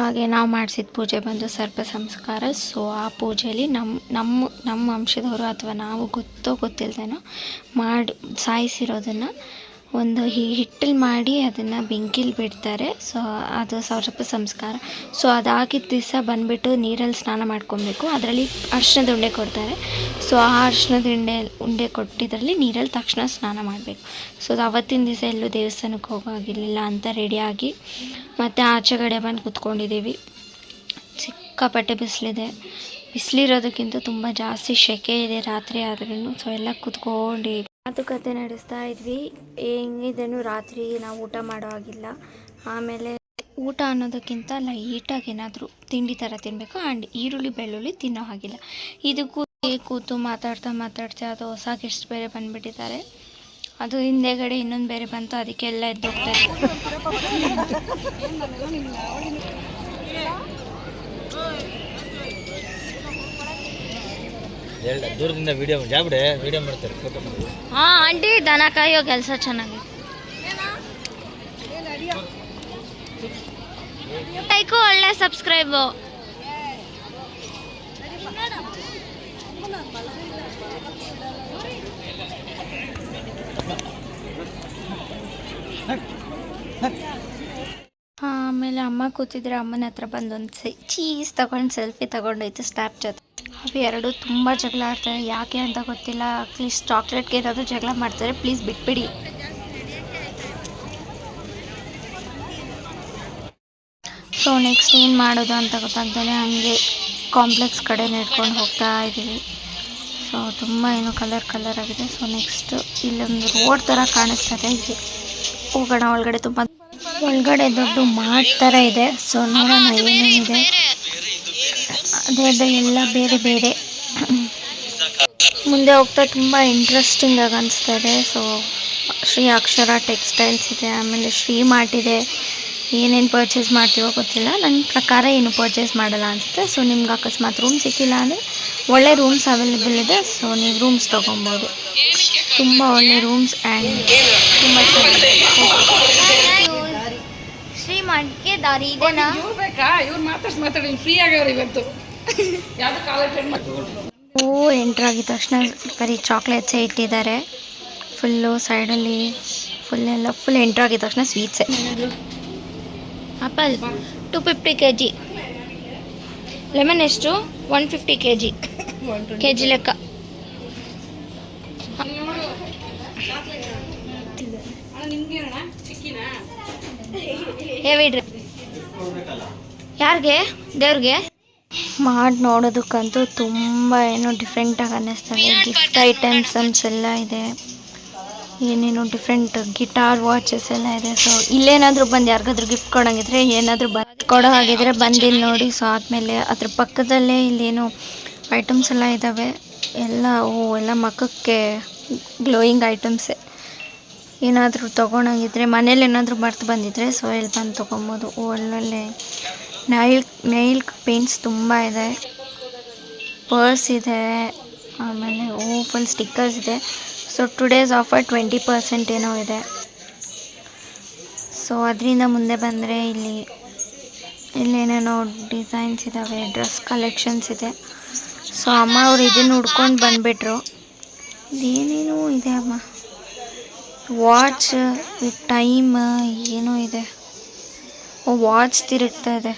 ಹಾಗೆ ನಾವು ಮಾಡಿಸಿದ ಪೂಜೆ ಬಂದು ಸರ್ಪ ಸಂಸ್ಕಾರ. ಸೊ ಆ ಪೂಜೆಯಲ್ಲಿ ನಮ್ಮ ನಮ್ಮ ನಮ್ಮ ವಂಶದವರು ಅಥವಾ ನಾವು ಗೊತ್ತೋ ಗೊತ್ತಿಲ್ಲದೇನೋ ಮಾಡಿ, ಸಾಯಿಸಿರೋದನ್ನು ಒಂದು ಹಿಟ್ಟಲ್ಲಿ ಮಾಡಿ ಅದನ್ನು ಬೆಂಕಿಲಿ ಬಿಡ್ತಾರೆ. ಸೊ, ಅದು ಸರ್ಪ ಸಂಸ್ಕಾರ. ಸೊ ಅದಾಗಿದ್ದ ದಿವಸ ಬಂದುಬಿಟ್ಟು ನೀರಲ್ಲಿ ಸ್ನಾನ ಮಾಡ್ಕೊಬೇಕು. ಅದರಲ್ಲಿ ಅರ್ಶಿನದ ಉಂಡೆ ಕೊಡ್ತಾರೆ. ಸೊ, ಆ ಅರ್ಶಿನದ ಉಂಡೆ ಉಂಡೆ ಕೊಟ್ಟಿದ್ರಲ್ಲಿ ನೀರಲ್ಲಿ ತಕ್ಷಣ ಸ್ನಾನ ಮಾಡಬೇಕು. ಸೊ, ಅದು ಅವತ್ತಿನ ದಿವಸ ಎಲ್ಲೂ ದೇವಸ್ಥಾನಕ್ಕೆ ಹೋಗೋಗಿರಲಿಲ್ಲ ಅಂತ ರೆಡಿಯಾಗಿ ಮತ್ತು ಆಚೆ ಕಡೆ ಬಂದು ಕುತ್ಕೊಂಡಿದ್ದೀವಿ ಸಿಕ್ಕಾಪಟ್ಟೆ ಬಿಸಿಲಿದೆ. ಬಿಸಿಲಿರೋದಕ್ಕಿಂತ ತುಂಬ ಜಾಸ್ತಿ ಸೆಕೆ ಇದೆ ರಾತ್ರಿ ಆದ್ರೂ ಸೊ, ಎಲ್ಲ ಕುತ್ಕೊಂಡು ಮಾತುಕತೆ ನಡೆಸ್ತಾ ಇದ್ವಿ. ಹೆಂಗಿದ್ದೇನು ರಾತ್ರಿ ನಾವು ಊಟ ಮಾಡೋ ಆಗಿಲ್ಲ ಆಮೇಲೆ ಊಟ ಅನ್ನೋದಕ್ಕಿಂತ ಲೈಟಾಗಿ ಏನಾದರೂ ತಿಂಡಿ ಥರ ತಿನ್ನಬೇಕು ಆ್ಯಂಡ್ ಈರುಳ್ಳಿ, ಬೆಳ್ಳುಳ್ಳಿ ತಿನ್ನೋ ಹಾಗಿಲ್ಲ. ಇದಕ್ಕೂ ಕೂತು ಮಾತಾಡ್ತಾ ಮಾತಾಡ್ತಾ ಅದು ಹೊಸ ಗೆಸ್ಟ್ ಬೇರೆ ಬಂದುಬಿಟ್ಟಿದ್ದಾರೆ. ಅದು ಹಿಂದೆಗಡೆ ಇನ್ನೊಂದು ಬೇರೆ ಬಂತು, ಅದಕ್ಕೆಲ್ಲ ಎದ್ದು ಎದ್ದೋಗ್ತಾ ಇತ್ತು ಎರಡು ದೂರದಿಂದ ವಿಡಿಯೋ ಜಾಬಿಡೆ ವಿಡಿಯೋ ಮಾಡ್ತಾರೆ ಫೋಟೋ ಹಾಂ ಆಂಟಿ ದನ ಕಾಯೋ ಕೆಲಸ ಚೆನ್ನಾಗಿ. ಲೈಕು ಒಳ್ಳೆ ಸಬ್ಸ್ಕ್ರೈಬು ಆಮೇಲೆ ಅಮ್ಮ ಕೂತಿದ್ರೆ ಅಮ್ಮನ ಹತ್ರ ಬಂದು ಒಂದು ಚೀಸ್ ತಗೊಂಡು ಸೆಲ್ಫಿ ತಗೊಂಡೋಯ್ತು ಸ್ನ್ಯಾಪ್ ಜೊತೆ ಅವು ಎರಡು ತುಂಬ ಜಗಳ ಆಡ್ತಾರೆ. ಯಾಕೆ ಅಂತ ಗೊತ್ತಿಲ್ಲ. ಅಟ್ಲೀಸ್ಟ್ ಚಾಕ್ಲೇಟ್ಗೆ ಏನಾದರೂ ಜಗಳ ಮಾಡ್ತಾರೆ. ಪ್ಲೀಸ್ ಬಿಟ್ಬಿಡಿ. ಸೊ ನೆಕ್ಸ್ಟ್ ಏನು ಮಾಡೋದು ಅಂತ ಗೊತ್ತಾಗ್ದಲೆ ಹಂಗೆ ಕಾಂಪ್ಲೆಕ್ಸ್ ಕಡೆ ನೆಡ್ಕೊಂಡು ಹೋಗ್ತಾ ಇದ್ದೀವಿ. ಸೊ ತುಂಬ ಏನು ಕಲರ್ ಕಲರ್ ಆಗಿದೆ. ಸೊ ನೆಕ್ಸ್ಟ್ ಇಲ್ಲೊಂದು ರೋಡ್ ಥರ ಕಾಣಿಸ್ತದೆ ಇದೆ. ಹೋಗೋಣ. ಒಳಗಡೆ ತುಂಬ ಒಳಗಡೆ ದೊಡ್ಡ ಮಾರ್ಟ್ ಥರ ಇದೆ. ಸೊ ನೋಡೋಣ ಏನೇನಿದೆ. ಅದೇ ಅದೇ ಎಲ್ಲ ಬೇರೆ ಬೇರೆ. ಮುಂದೆ ಹೋಗ್ತಾ ತುಂಬ ಇಂಟ್ರೆಸ್ಟಿಂಗ್ ಆಗಿ ಅನಿಸ್ತಾ ಇದೆ. ಸೊ ಶ್ರೀ ಅಕ್ಷರ ಟೆಕ್ಸ್ಟೈಲ್ಸ್ ಇದೆ ಆಮೇಲೆ ಶ್ರೀ ಮಾರ್ಟ್ ಇದೆ. ಏನೇನು ಪರ್ಚೇಸ್ ಮಾಡ್ತೀವೋ ಗೊತ್ತಿಲ್ಲ. ನನ್ನ ಪ್ರಕಾರ ಏನು ಪರ್ಚೇಸ್ ಮಾಡಲ್ಲ ಅನಿಸುತ್ತೆ. ಸೊ ನಿಮ್ಗೆ ಅಕಸ್ಮಾತ್ ರೂಮ್ ಸಿಕ್ಕಿಲ್ಲ ಅಂದರೆ ಒಳ್ಳೆ ರೂಮ್ಸ್ ಅವೈಲೇಬಲ್ ಇದೆ. ಸೊ ನೀವು ರೂಮ್ಸ್ ತೊಗೊಬೋದು. ತುಂಬ ಒಳ್ಳೆ ರೂಮ್ಸ್ ಆ್ಯಂಡ್ ತುಂಬ ಶ್ರೀ ಮಾರ್ಟ್ಗೆ ದಾರಿ ಇದೆನಾ? ಇವ್ರು ಇವ್ರು ಮಾತಾಡ್ಸಿ ಮಾತಾಡಿ. ಫ್ರೀ ಆಗ್ಯಾವ್ರಿ ಇವತ್ತು. ಓ ಆಗಿದ ತಕ್ಷಣ ಬರೀ ಚಾಕ್ಲೇಟ್ಸೇ ಇಟ್ಟಿದ್ದಾರೆ. ಫುಲ್ಲು ಸೈಡಲ್ಲಿ ಫುಲ್ ಎಲ್ಲ ಫುಲ್ ಎಂಟ್ರ್ ಆಗಿದ ತಕ್ಷಣ ಸ್ವೀಟ್ಸೇ apple two fifty K G lemon ಎಷ್ಟು? One fifty K G K G ಲೆಕ್ಕ. ಯಾರಿಗೆ? ದೇವ್ರಿಗೆ? ಮಾಡಿ ನೋಡೋದಕ್ಕಂತೂ ತುಂಬ ಏನೋ ಡಿಫ್ರೆಂಟಾಗಿ ಅನ್ನಿಸ್ತದೆ ಗಿಫ್ಟ್ ಐಟಮ್ಸ್ ಅನ್ಸ್ ಎಲ್ಲ ಇದೆ. ಏನೇನು ಡಿಫ್ರೆಂಟ್ ಗಿಟಾರ್, ವಾಚಸ್ ಎಲ್ಲ ಇದೆ. ಸೊ ಇಲ್ಲೇನಾದರೂ ಬಂದು ಯಾರಿಗಾದ್ರೂ ಗಿಫ್ಟ್ ಕೊಡೋಂಗಿದ್ರೆ ಏನಾದರೂ ಬಂದು ಕೊಡೋ ಹಾಗಿದ್ರೆ ಬಂದಿಲ್ಲ ನೋಡಿ. ಸೊ ಆದಮೇಲೆ ಅದ್ರ ಪಕ್ಕದಲ್ಲೇ ಇಲ್ಲೇನು ಐಟಮ್ಸ್ ಎಲ್ಲ ಇದ್ದಾವೆ ಎಲ್ಲ, ಓ, ಎಲ್ಲ ಮಕ್ಕಕ್ಕೆ ಗ್ಲೋಯಿಂಗ್ ಐಟಮ್ಸ್ ಏನಾದರೂ ತೊಗೊಳಂಗಿದ್ರೆ, ಮನೇಲಿ ಏನಾದರೂ ಮರ್ತು ಬಂದಿದ್ರೆ ಸೊ ಇಲ್ಲಿ ಬಂದು ತೊಗೊಬೋದು ಒಳ್ಳೊಳ್ಳೆ ನೈಲ್ ನೈಲ್ ಪೇಂಟ್ಸ್ ತುಂಬ ಇದೆ. ಪರ್ಸ್ ಇದೆ. ಆಮೇಲೆ ಓ ಫುಲ್ ಸ್ಟಿಕ್ಕರ್ಸ್ ಇದೆ. So today's offer twenty percent ಏನೋ ಇದೆ. ಸೊ ಅದರಿಂದ ಮುಂದೆ ಬಂದರೆ ಇಲ್ಲಿ ಇಲ್ಲೇನೇನೋ ಡಿಸೈನ್ಸ್ ಇದ್ದಾವೆ ಡ್ರೆಸ್ ಕಲೆಕ್ಷನ್ಸ್ ಇದೆ. ಸೊ ಅಮ್ಮ ಅವ್ರು ಇದನ್ನು ಹುಡ್ಕೊಂಡು ಬಂದುಬಿಟ್ರು. ಇದೇನೇನೋ ಇದೆ ಅಮ್ಮ. ವಾಚ್ ಟೈಮ್ ಏನೋ ಇದೆ. ವಾಚ್ ತಿರುಗ್ತಾ ಇದೆ.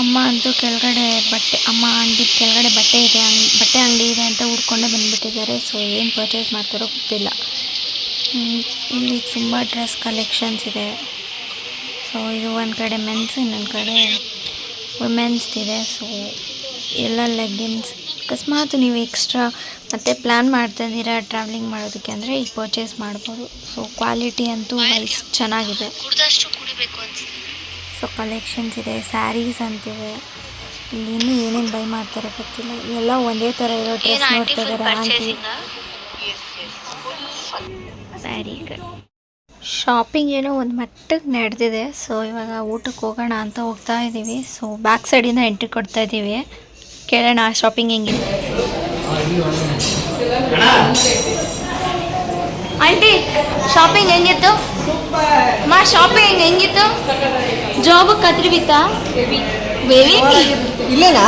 ಅಮ್ಮ ಅಂತೂ ಕೆಳಗಡೆ ಬಟ್ಟೆ, ಅಮ್ಮ ಅಂಗಡಿ ಕೆಳಗಡೆ ಬಟ್ಟೆ ಇದೆ ಬಟ್ಟೆ ಅಂಗಡಿ ಇದೆ ಅಂತ ಹುಡ್ಕೊಂಡೇ ಬಂದುಬಿಟ್ಟಿದ್ದಾರೆ. ಸೊ ಏನು ಪರ್ಚೇಸ್ ಮಾಡ್ತಾರೋ ಗೊತ್ತಿಲ್ಲ. ಇಲ್ಲಿ ತುಂಬ ಡ್ರೆಸ್ ಕಲೆಕ್ಷನ್ಸ್ ಇದೆ. ಸೊ ಇದು ಒಂದು ಕಡೆ ಮೆನ್ಸ್ ಇನ್ನೊಂದು ಕಡೆ ವುಮೆನ್ಸ್ ಇದೆ. ಸೊ ಎಲ್ಲ ಲೆಗ್ಗಿನ್ಸ್ ಅಕಸ್ಮಾತ್ ನೀವು ಎಕ್ಸ್ಟ್ರಾ ಮತ್ತೆ ಪ್ಲ್ಯಾನ್ ಮಾಡ್ತಾ ಇದ್ದೀರಾ ಟ್ರಾವೆಲಿಂಗ್ ಮಾಡೋದಕ್ಕೆ ಅಂದರೆ ಈಗ ಪರ್ಚೇಸ್ ಮಾಡ್ಬೋದು. ಸೊ ಕ್ವಾಲಿಟಿ ಅಂತೂ ಚೆನ್ನಾಗಿದೆ. ಸೊ ಕಲೆಕ್ಷನ್ಸ್ ಇದೆ ಸ್ಯಾರೀಸ್ ಅಂತಿವೆ. ಇಲ್ಲಿ ಇನ್ನೂ ಏನೇನು ಬೈ ಮಾಡ್ತಾರೆ ಗೊತ್ತಿಲ್ಲ. ಎಲ್ಲ ಒಂದೇ ಥರ ಇರೋ ಡ್ರೆಸ್ ನೋಡ್ತಾ ಇದ್ದಾರೆ ಆಂಟಿ ಸ್ಯಾರಿ ಶಾಪಿಂಗ್ ಏನೋ ಒಂದು ಮಟ್ಟಕ್ಕೆ ನಡೆದಿದೆ. ಸೊ ಇವಾಗ ಊಟಕ್ಕೆ ಹೋಗೋಣ ಅಂತ ಹೋಗ್ತಾ ಇದ್ದೀವಿ ಸೊ ಬ್ಯಾಕ್ ಸೈಡಿಂದ ಎಂಟ್ರಿ ಕೊಡ್ತಾ ಇದ್ದೀವಿ ಕೇಳೋಣ ಶಾಪಿಂಗ್ ಹೆಂಗಿದೆ ಆಂಟಿ ಶಾಪಿಂಗ್ ಹೆಂಗಿತ್ತು? ಮಾ ಶಾಪಿಂಗ್ ಹೆಂಗಿತ್ತು? ಜಾಬ್ ಕತ್ರಿ ಬಿತ್ತಾ ಬೇವಿ ಇಲ್ಲೇನಾ?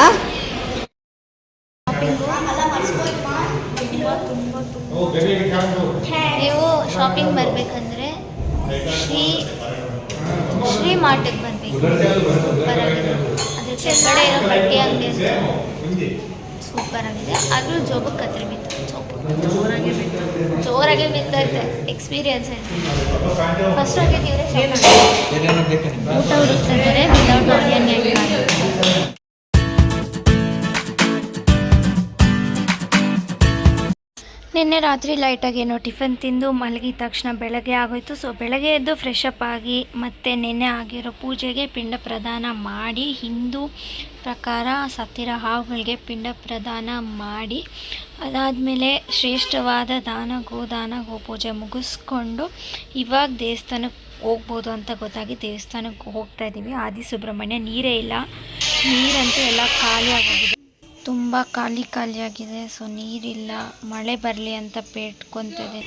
ನೀವು ಶಾಪಿಂಗ್ ಬರಬೇಕಂದ್ರೆ ಶ್ರೀ ಶ್ರೀ ಮಾರ್ಟಿಗೆ ಬರಬೇಕು. ಸೂಪರ್ ಆಗಿದೆ ಅದ್ರ ಕೆಳಗಡೆ ಇರೋ ಬಟ್ಟೆ ಅಂಗಡಿ ಸೂಪರ್ ಆಗಿದೆ. ಆದರೂ ಜೋಬಕ್ಕೆ ಕತ್ರಿ ಬಿತ್ತು ಜೋರಾಗಿ ಬಿತ್ತು ಜೋರಾಗಿ ಬಿತ್ತೈತೆ ಎಕ್ಸ್ಪೀರಿಯನ್ಸ್ ಐತೆ ಫಸ್ಟ್ ಹೋಗಿದ್ದೀವಿ ಊಟ ಹುಡುಕ್ತಾ ಇದ್ದಾರೆ ವಿದೌಟ್ ಆನಿಯನ್ ನಿನ್ನೆ ರಾತ್ರಿ ಲೈಟಾಗಿ ಏನೋ ಟಿಫನ್ ತಿಂದು ಮಲಗಿದ ತಕ್ಷಣ ಬೆಳಗ್ಗೆ ಆಗೋಯ್ತು. ಸೊ ಬೆಳಗ್ಗೆ ಎದ್ದು ಫ್ರೆಶ್ ಅಪ್ ಆಗಿ ಮತ್ತು ನಿನ್ನೆ ಆಗಿರೋ ಪೂಜೆಗೆ ಪಿಂಡ ಪ್ರದಾನ ಮಾಡಿ, ಹಿಂದೂ ಪ್ರಕಾರ ಸತ್ತಿರೋ ಹಾವುಗಳಿಗೆ ಪಿಂಡ ಪ್ರದಾನ ಮಾಡಿ, ಅದಾದಮೇಲೆ ಶ್ರೇಷ್ಠವಾದ ದಾನ, ಗೋದಾನ, ಗೋಪೂಜೆ ಮುಗಿಸ್ಕೊಂಡು ಇವಾಗ ದೇವಸ್ಥಾನಕ್ಕೆ ಹೋಗ್ಬೋದು ಅಂತ ಗೊತ್ತಾಗಿ ದೇವಸ್ಥಾನಕ್ಕೆ ಹೋಗ್ತಾ ಇದ್ದೀವಿ. ಆದಿ ಸುಬ್ರಹ್ಮಣ್ಯ ನೀರೇ ಇಲ್ಲ. ನೀರಂತೂ ಎಲ್ಲ ಖಾಲಿ ಆಗೋಗಿದೆ ತುಂಬ ಖಾಲಿ ಖಾಲಿಯಾಗಿದೆ ಸೊ ನೀರಿಲ್ಲ, ಮಳೆ ಬರಲಿ ಅಂತ ಪೇಟ್ಕೊತಿದೆ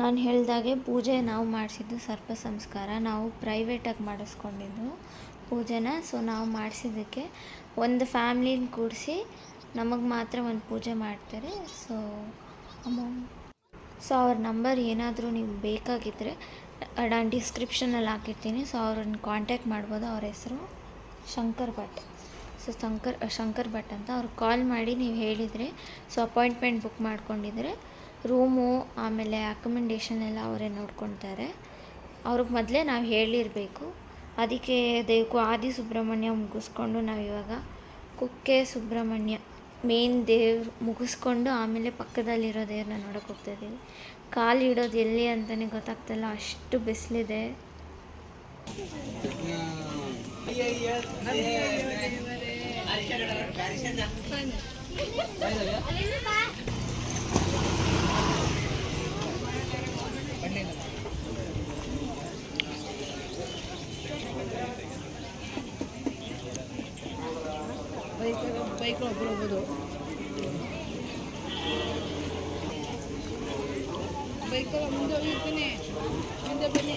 ನಾನು ಹೇಳಿದಾಗೆ ಪೂಜೆ ನಾವು ಮಾಡಿಸಿದ್ದು ಸರ್ಪ ಸಂಸ್ಕಾರ. ನಾವು ಪ್ರೈವೇಟಾಗಿ ಮಾಡಿಸ್ಕೊಂಡಿದ್ದು. ಪೂಜೆನ ಸೊ ನಾವು ಮಾಡಿಸಿದ್ದಕ್ಕೆ ಒಂದು ಫ್ಯಾಮ್ಲಿನ ಕೂಡಿಸಿ ನಮಗೆ ಮಾತ್ರ ಒಂದು ಪೂಜೆ ಮಾಡ್ತಾರೆ ಸೊ ಅಮೌಂಟ್ ಸೊ ಅವ್ರ ನಂಬರ್ ಏನಾದರೂ ನೀವು ಬೇಕಾಗಿದ್ದರೆ ನಾನು ಡಿಸ್ಕ್ರಿಪ್ಷನಲ್ಲಿ ಹಾಕಿರ್ತೀನಿ ಸೊ ಅವ್ರನ್ನ ಕಾಂಟ್ಯಾಕ್ಟ್ ಮಾಡ್ಬೋದು, ಅವ್ರ ಹೆಸರು ಶಂಕರ್ ಭಟ್. ಸೊ ಶಂಕರ್ ಶಂಕರ್ ಭಟ್ ಅಂತ ಅವ್ರು ಕಾಲ್ ಮಾಡಿ ನೀವು ಹೇಳಿದರೆ ಸೊ ಅಪಾಯಿಂಟ್ಮೆಂಟ್ ಬುಕ್ ಮಾಡ್ಕೊಂಡಿದ್ರೆ ರೂಮು ಆಮೇಲೆ ಅಕಮೆಂಡೇಷನ್ ಎಲ್ಲ ಅವರೇ ನೋಡ್ಕೊತಾರೆ. ಅವ್ರಿಗೆ ಮೊದಲೇ ನಾವು ಹೇಳಿರಬೇಕು. ಅದಕ್ಕೆ ದೇವಕ್ಕೂ ಆದಿ ಸುಬ್ರಹ್ಮಣ್ಯ ಮುಗಿಸ್ಕೊಂಡು ನಾವು ಇವಾಗ ಕುಕ್ಕೆ ಸುಬ್ರಹ್ಮಣ್ಯ ಮೇನ್ ದೇವ್ರು ಮುಗಿಸ್ಕೊಂಡು ಆಮೇಲೆ ಪಕ್ಕದಲ್ಲಿರೋ ದೇವ್ರನ್ನ ನೋಡೋಕೆ ಹೋಗ್ತಾ ಇದ್ದೀವಿ. ಕಾಲು ಇಡೋದು ಎಲ್ಲಿ ಅಂತಲೇ ಗೊತ್ತಾಗ್ತಿಲ್ಲ, ಅಷ್ಟು ಬಿಸಿಲಿದೆ. ಒಬ್ಬರು ಹೋಗ್ಬೋದು ಬೈಕಲ್ಲಿ ಮುಂದೆ ಹೋಗಿರ್ತೀನಿ. ಮುಂದೆ ಬನ್ನಿ.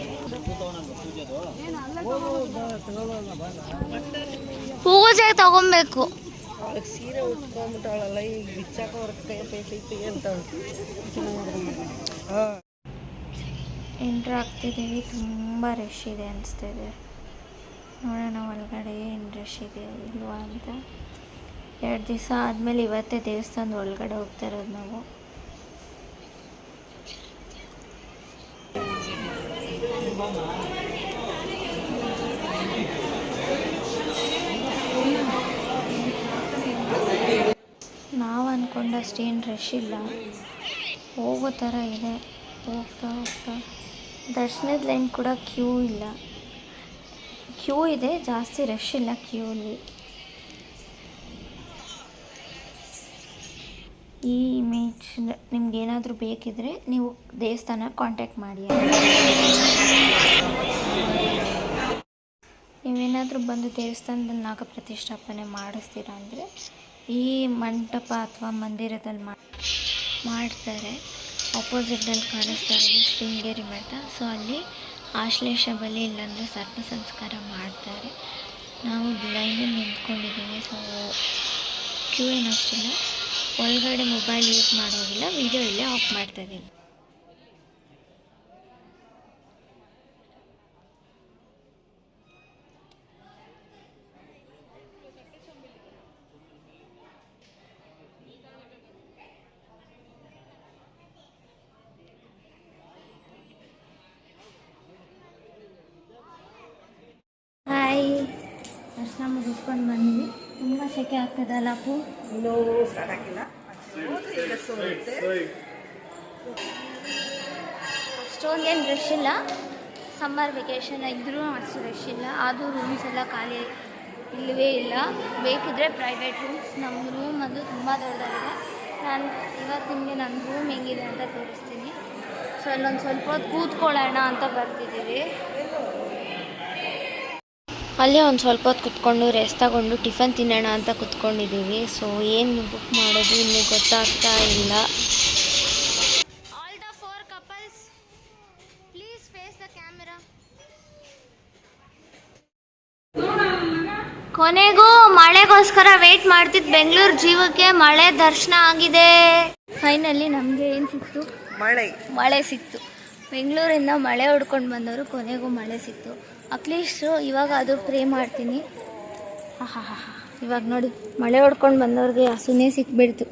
ಪೂಜೆ ತಗೊಬೇಕು. ಅವಳಿಗೆ ಸೀರೆ ಉಟ್ಕೊಂಡ್ಬಿಟ್ಟಾಳಲ್ಲ ಈಗ ಬಿಚ್ಚಾಕ ಅವ್ರ ಕೈ ಪೈಸೆ ಐತಿ ಅಂತ ಎಂಟ್ರ್ ಆಗ್ತಿದ್ದೀವಿ ತುಂಬ ರಶ್ ಇದೆ ಅನಿಸ್ತಿದೆ. ನೋಡೋಣ ಒಳಗಡೆ ಏನು ರಶ್ ಇದೆ ಇಲ್ವಾ ಅಂತ. ಎರಡು ದಿವಸ ಆದಮೇಲೆ ಇವತ್ತೇ ದೇವಸ್ಥಾನದ ಒಳಗಡೆ ಹೋಗ್ತಾ ಇರೋದು ನಾವು ನಾವು ಅಂದ್ಕೊಂಡಷ್ಟೇನು ರಶ್ ಇಲ್ಲ. ಹೋಗೋ ಥರ ಇದೆ. ಹೋಗ್ತಾ ಹೋಗ್ತಾ. ದರ್ಶನದ ಲೈನ್ ಕೂಡ ಕ್ಯೂ ಇಲ್ಲ. ಕ್ಯೂ ಇದೆ, ಜಾಸ್ತಿ ರಶ್ ಇಲ್ಲ ಕ್ಯೂ ಕ್ಯೂಲಿ ಈ ಇಮೇಜ್ ನಿಮ್ಗೆ ಏನಾದರೂ ಬೇಕಿದ್ರೆ ನೀವು ದೇವಸ್ಥಾನ ಕಾಂಟ್ಯಾಕ್ಟ್ ಮಾಡಿ ನೀವೇನಾದರೂ ಬಂದು ದೇವಸ್ಥಾನದಲ್ಲಿ ನಾಗ ಪ್ರತಿಷ್ಠಾಪನೆ ಮಾಡಿಸ್ತೀರಾ ಅಂದರೆ ಈ ಮಂಟಪ ಅಥವಾ ಮಂದಿರದಲ್ಲಿ ಮಾಡ್ತಾರೆ. ಅಪೋಸಿಟ್ನಲ್ಲಿ ಕಾಣಿಸ್ತಾ ಇರೋದು ಶೃಂಗೇರಿ ಮಠ. ಸೊ ಅಲ್ಲಿ ಆಶ್ಲೇಷ ಬಲಿ ಇಲ್ಲಾಂದರೆ ಸರ್ಪ ಸಂಸ್ಕಾರ ಮಾಡ್ತಾರೆ. ನಾವು ಲೈನಲ್ಲಿ ನಿಂತ್ಕೊಂಡಿದ್ದೀವಿ ಸೊ ಕ್ಯೂ ಏನು ಅಷ್ಟಿಲ್ಲ. ಒಳಗಡೆ ಮೊಬೈಲ್ ಯೂಸ್ ಮಾಡೋದಿಲ್ಲ ವಿಡಿಯೋ ಇಲ್ಲೇ ಆಫ್ ಮಾಡ್ತಾ ಇದ್ದೀನಿ. ದರ್ಶನ ಮುಗಿಸ್ಕೊಂಡು ಬಂದ್ವಿ. ತುಂಬ ಸೆಕೆ ಆಗ್ತದಲ್ಲ ಅಪ್ಪು? ಇನ್ನೂ ಸ್ಟಾರ್ಟ್ ಆಗಿಲ್ಲ. ಈಗ ಸೋರುತ್ತೆ ಅಷ್ಟೊಂದೇನು ರಶ್ ಇಲ್ಲ. ಸಮ್ಮರ್ ವೆಕೇಷನ್ ಇದ್ರೂ ಅಷ್ಟು ರಶ್ ಇಲ್ಲ. ಆದರೂ ರೂಮ್ಸ್ ಎಲ್ಲ ಖಾಲಿ ಇಲ್ಲವೇ ಇಲ್ಲ. ಬೇಕಿದ್ರೆ ಪ್ರೈವೇಟ್ ರೂಮ್ಸ್ ನಮ್ಮ ರೂಮ್ ಅದು ತುಂಬ ದೊಡ್ಡದಾಗಿದೆ. ನಾನು ಇವತ್ತು ನಿಮಗೆ ನನ್ನ ರೂಮ್ ಹೆಂಗಿದೆ ಅಂತ ತೋರಿಸ್ತೀನಿ. ಸೊ ಅಲ್ಲೊಂದು ಸ್ವಲ್ಪ ಹೊತ್ತು ಕೂತ್ಕೊಳ್ಳೋಣ ಅಂತ ಬರ್ತಿದ್ದೀವಿ. ಅಲ್ಲೇ ಒಂದು ಸ್ವಲ್ಪ ಹೊತ್ತು ಕುತ್ಕೊಂಡು ರೆಸ್ಟ್ ತಗೊಂಡು ಟಿಫನ್ ತಿನ್ನೋಣ ಅಂತ ಕುತ್ಕೊಂಡಿದ್ದೀವಿ ಸೊ ಏನು ಬುಕ್ ಮಾಡೋದು ಇನ್ನೂ ಗೊತ್ತಾಗ್ತಾ ಇಲ್ಲ. All the four couples please face the camera ಕೊನೆಗೂ ಮಳೆಗೋಸ್ಕರ ವೆಯ್ಟ್ ಮಾಡ್ತಿದ್ ಬೆಂಗಳೂರು ಜೀವಕ್ಕೆ ಮಳೆ ದರ್ಶನ ಆಗಿದೆ. ಫೈನಲಿ ನಮಗೆ ಏನು ಸಿಕ್ತು? ಮಳೆ. ಮಳೆ ಸಿಕ್ತು. ಬೆಂಗಳೂರಿಂದ ಮಳೆ ಹೊಡ್ಕೊಂಡು ಬಂದವರು ಕೊನೆಗೂ ಮಳೆ ಸಿಕ್ತು. ಅಟ್ಲೀಸ್ಟು ಇವಾಗ ಅದು ಪ್ರೇ ಮಾಡ್ತೀನಿ. ಆಹಾ ಹಾ ಇವಾಗ ನೋಡಿ ಮಳೆ ಹೊಡ್ಕೊಂಡು ಬಂದವ್ರಿಗೆ ಹಸುನೇ ಸಿಕ್ಬಿಡ್ತು.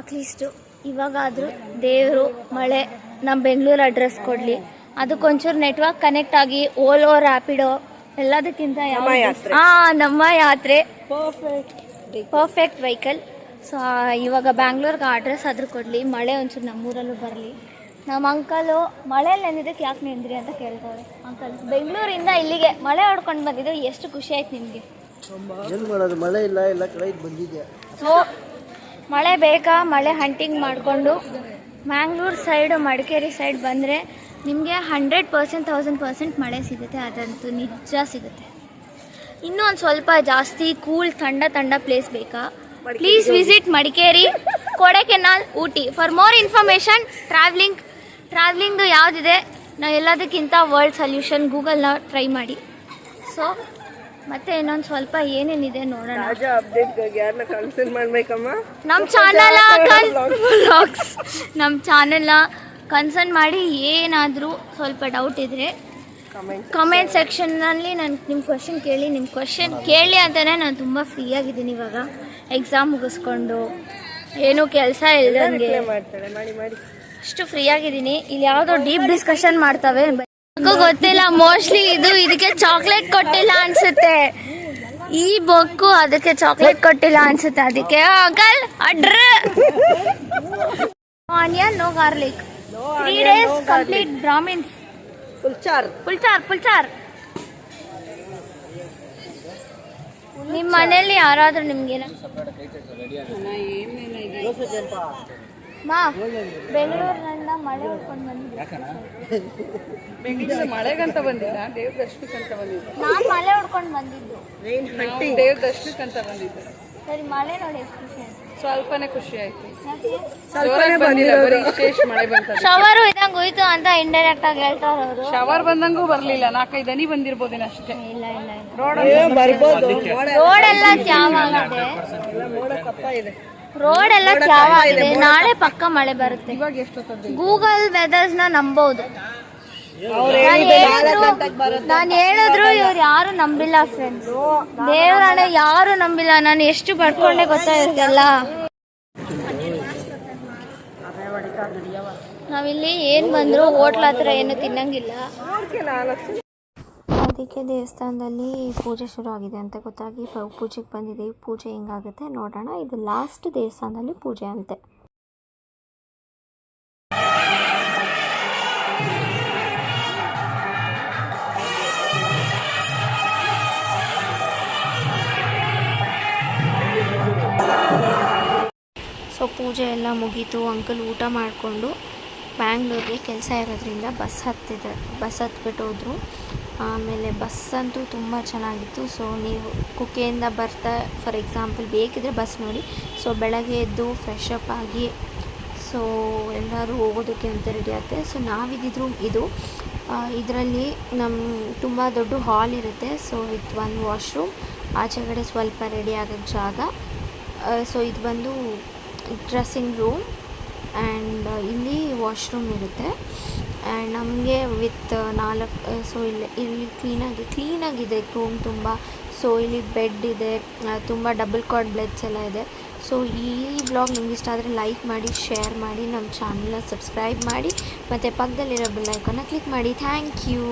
ಅಟ್ಲೀಸ್ಟು ಇವಾಗಾದರೂ ದೇವರು ಮಳೆ ನಮ್ಮ ಬೆಂಗಳೂರು ಅಡ್ರೆಸ್ ಕೊಡಲಿ. ಅದಕ್ಕೊಂಚೂರು ನೆಟ್ವರ್ಕ್ ಕನೆಕ್ಟ್ ಆಗಿ ಓಲೋ ರ್ಯಾಪಿಡೋ ಎಲ್ಲದಕ್ಕಿಂತ. ಹಾಂ ನಮ್ಮ ಯಾತ್ರೆ. ಪರ್ಫೆಕ್ಟ್ ಪರ್ಫೆಕ್ಟ್ ವೆಹಿಕಲ್ ಸೊ ಇವಾಗ ಬ್ಯಾಂಗ್ಳೂರ್ಗೆ ಅಡ್ರೆಸ್ ಆದರೂ ಕೊಡಲಿ. ಮಳೆ ಒಂಚೂರು ನಮ್ಮೂರಲ್ಲೂ ಬರಲಿ. ನಮ್ಮ ಅಂಕಲು ಮಳೆಯಲ್ಲಿ ನೆಂದಿದ್ದಕ್ಕೆ ಯಾಕೆ ನೆಂದ್ರಿ ಅಂತ ಕೇಳ್ತಾರೆ. ಅಂಕಲ್ ಬೆಂಗಳೂರಿಂದ ಇಲ್ಲಿಗೆ ಮಳೆ ಹೊಡ್ಕೊಂಡು ಬಂದಿದ್ದು ಎಷ್ಟು ಖುಷಿ ಆಯ್ತು ನಿಮಗೆ. ಏನು ಮಾಡೋದು ಮಳೆ ಇಲ್ಲ ಎಲ್ಲ ಕಡೆ ಬಂದಿದೆ. ಸೊ ಮಳೆ ಬೇಕಾ? ಮಳೆ ಹಂಟಿಂಗ್ ಮಾಡಿಕೊಂಡು ಮ್ಯಾಂಗ್ಳೂರು ಸೈಡು ಮಡಿಕೇರಿ ಸೈಡ್ ಬಂದರೆ ನಿಮಗೆ ಹಂಡ್ರೆಡ್ ಪರ್ಸೆಂಟ್ ತೌಸಂಡ್ ಪರ್ಸೆಂಟ್ ಮಳೆ ಸಿಗುತ್ತೆ. ಅದಂತೂ ನಿಜ ಸಿಗುತ್ತೆ. ಇನ್ನೂ ಒಂದು ಸ್ವಲ್ಪ ಜಾಸ್ತಿ ಕೂಲ್ ಥಂಡ ಥಂಡ ಪ್ಲೇಸ್ ಬೇಕಾ? Please visit Madikeri Kodaikanal Ooty. For more information travelling ಟ್ರಾವ್ಲಿಂಗ್ದು ಯಾವುದಿದೆ ನಾವು ಎಲ್ಲದಕ್ಕಿಂತ ವರ್ಲ್ಡ್ ಸೊಲ್ಯೂಷನ್ ಗೂಗಲ್ನ ಟ್ರೈ ಮಾಡಿ. ಸೊ ಮತ್ತೆ ಇನ್ನೊಂದು ಸ್ವಲ್ಪ ಏನೇನಿದೆ ನೋಡೋಣ. ಅಪ್ಡೇಟ್ಗಾಗಿ ಯಾರನ್ನ ಮಾಡ್ಬೇಕಮ್ಮ? ನಮ್ಮ ಚಾನಲ್ ವ್ಲಾಗ್ಸ್ ನಮ್ಮ ಚಾನಲ್ನ ಕನ್ಸರ್ನ್ ಮಾಡಿ ಏನಾದರೂ ಸ್ವಲ್ಪ ಡೌಟ್ ಇದ್ದರೆ ಕಮೆಂಟ್ ಕಮೆಂಟ್ ಸೆಕ್ಷನ್ನಲ್ಲಿ ನಾನು ನಿಮ್ಮ ಕ್ವಶನ್ ಕೇಳಿ. ನಿಮ್ಮ ಕ್ವಶನ್ ಕೇಳಿ ಅಂತಲೇ ನಾನು ತುಂಬ ಫ್ರೀ ಆಗಿದ್ದೀನಿ ಇವಾಗ. ಎಕ್ಸಾಮ್ ಮುಗಿಸ್ಕೊಂಡು ಏನೂ ಕೆಲಸ ಇಲ್ಲದಂಗೆ ಅಷ್ಟು ಫ್ರೀ ಆಗಿದ್ದೀನಿ. ಇಲ್ಲಿ ಯಾವುದೋ ಡೀಪ್ ಡಿಸ್ಕಷನ್ ಮಾಡ್ತವೆ. ಗೊತ್ತಿಲ್ಲ ಮೋಸ್ಟ್ಲಿ ಇದು ಇದಕ್ಕೆ ಚಾಕ್ಲೇಟ್ ಕೊಟ್ಟಿಲ್ಲ ಅನ್ಸುತ್ತೆ. ಈ ಬೊಕ್ಕು ಅದಕ್ಕೆ ಚಾಕ್ಲೇಟ್ ಕೊಟ್ಟಿಲ್ಲ ಅನ್ಸುತ್ತೆ. ಅದಕ್ಕೆ uncle ಅಡ್ರ onion no garlic three days complete Brahmins ಪುಲ್ಚಾರ್ ಪುಲ್ಚಾರ್ ಪುಲ್ಚಾರ್ ನಿಮ್ಮ ಮನೇಲಿ ಯಾರಾದ್ರೂ ನಿಮ್ಗೆ ಮಾ ಬೆಂಗಳೂರಿನಿಂದ ಮಳೆ ಹೊಡ್ಕೊಂಡು ಬಂದಿದ್ದೆ. ಬೆಂಗಳೂರು ಮಳೆಗಂತ ಬಂದಿಲ್ಲ ದೇವ್ರ ದರ್ಶನಕ್ಕಂತ ಬಂದಿದ್ದೆ? ನಾನು ಮಳೆ ಹೊಡ್ಕೊಂಡು ಬಂದಿದ್ದು. ದೇವ್ರ ದರ್ಶನಕ್ಕಂತ ಬಂದಿದ್ದು. ಸರಿ ಮಳೆ ನೋಡಿ ಎಷ್ಟು. ಸ್ವಲ್ಪನೇ ಖುಷಿ ಆಯ್ತು. ಬಂದಿಲ್ಲ ಬರೀ ಮಳೆ ಶವರು ಇದಂಗೆ ಹೋಯ್ತು ಅಂತ ಇಂಡೈರೆಕ್ಟ್ ಆಗಿ ಹೇಳ್ತಾರ ಅವರು. ಶವರ್ ಬಂದಂಗೂ ಬರ್ಲಿಲ್ಲ ನಾಲ್ಕೈದು ಹನಿ ಬಂದಿರ್ಬೋದೇನ ಅಷ್ಟೇ. ಇಲ್ಲ ಇಲ್ಲ ಬರ್ಬೋದು. ರೋಡ್ ಎಲ್ಲ ಆಗಿದೆ. ರೋಡ್ ಎಲ್ಲ ಆಗಿದೆ. ನಾಳೆ ಪಕ್ಕ ಮಳೆ ಬರುತ್ತೆ. ಇವಾಗ ಗೂಗಲ್ ವೆದರ್ಸ್ನ ನಂಬಹುದು ಅವ್ರು ನಾನು ಹೇಳಿದ್ರು ಇವ್ರು ಯಾರು ನಂಬಿಲ್ಲ ಫ್ರೆಂಡ್ಸ್ ದೇವರಾಣೆ ಯಾರು ನಂಬಿಲ್ಲ ನಾನು ಎಷ್ಟು ಪಡ್ಕೊಂಡೆ ಗೊತ್ತಾ ಇವ್ರಿಗೆಲ್ಲ? ನಾವಿಲ್ಲಿ ಏನ್ ಬಂದ್ರು ಹೋಟ್ಲ್ ಹತ್ರ ಏನು ತಿನ್ನಂಗಿಲ್ಲ. ಅದಕ್ಕೆ ದೇವಸ್ಥಾನದಲ್ಲಿ ಪೂಜೆ ಶುರು ಆಗಿದೆ ಅಂತ ಗೊತ್ತಾಗಿ ಪೂಜೆಗೆ ಬಂದಿದ್ದೀವಿ. ಪೂಜೆ ಹೆಂಗಾಗುತ್ತೆ ನೋಡೋಣ. ಇದು ಲಾಸ್ಟ್ ದೇವಸ್ಥಾನದಲ್ಲಿ ಪೂಜೆ ಅಂತೆ. ಪೂಜೆ ಎಲ್ಲ ಮುಗೀತು, ಅಂಕಲ್ ಊಟ ಮಾಡಿಕೊಂಡು ಬ್ಯಾಂಗ್ಳೂರಿಗೆ ಕೆಲಸ ಇರೋದ್ರಿಂದ ಬಸ್ ಹತ್ತಿದ, ಬಸ್ ಹತ್ಬಿಟ್ಟು ಹೋದ್ರು. ಆಮೇಲೆ ಬಸ್ ಅಂತೂ ತುಂಬ ಚೆನ್ನಾಗಿತ್ತು. ಸೊ, ನೀವು ಕುಕ್ಕೆಯಿಂದ ಬರ್ತಾ, ಫಾರ್ ಎಕ್ಸಾಂಪಲ್ ಬೇಕಿದ್ರೆ ಬಸ್ ನೋಡಿ. ಸೊ, ಬೆಳಗ್ಗೆ ಎದ್ದು ಫ್ರೆಶ್ ಅಪ್ ಆಗಿ, ಸೊ, ಎಲ್ಲರೂ ಹೋಗೋದಕ್ಕೆ ಅಂತ ರೆಡಿ ಆಗುತ್ತೆ. ಸೊ ನಾವಿದ್ದಿದ್ರು ಇದು. ಇದರಲ್ಲಿ ನಮ್ಮ ತುಂಬ ದೊಡ್ಡ ಹಾಲ್ ಇರುತ್ತೆ. ಸೊ ವಿತ್ ಒನ್ ವಾಶ್ರೂಮ್ ಆಚೆಗಡೆ ಸ್ವಲ್ಪ ರೆಡಿ ಆಗೋಕ್ಕೆ ಜಾಗ. ಸೊ, ಇದು ಬಂದು ಡ್ರೆಸ್ಸಿಂಗ್ ರೂಮ್ ಆ್ಯಂಡ್ ಇಲ್ಲಿ ವಾಶ್ರೂಮ್ ಇರುತ್ತೆ. ಆ್ಯಂಡ್ ನಮಗೆ ವಿತ್ ನಾಲ್ಕು ಸೊ ಇಲ್ಲಿ ಇಲ್ಲಿ ಕ್ಲೀನಾಗಿ ಕ್ಲೀನಾಗಿದೆ ರೂಮ್ ತುಂಬ. ಸೊ ಇಲ್ಲಿ ಬೆಡ್ ಇದೆ ತುಂಬ ಡಬಲ್ ಕಾರ್ಡ್ ಬ್ಲೆಡ್ಸ್ ಎಲ್ಲ ಇದೆ. ಸೊ ಈ ಬ್ಲಾಗ್ ನಿಮ್ಗೆ ಇಷ್ಟ ಆದರೆ ಲೈಕ್ ಮಾಡಿ ಶೇರ್ ಮಾಡಿ ನಮ್ಮ ಚಾನಲ್ನ ಸಬ್ಸ್ಕ್ರೈಬ್ ಮಾಡಿ, ಮತ್ತು ಪಕ್ಕದಲ್ಲಿರೋ ಬೆಲ್ ಐಕಾನ್ನ ಕ್ಲಿಕ್ ಮಾಡಿ. Thank you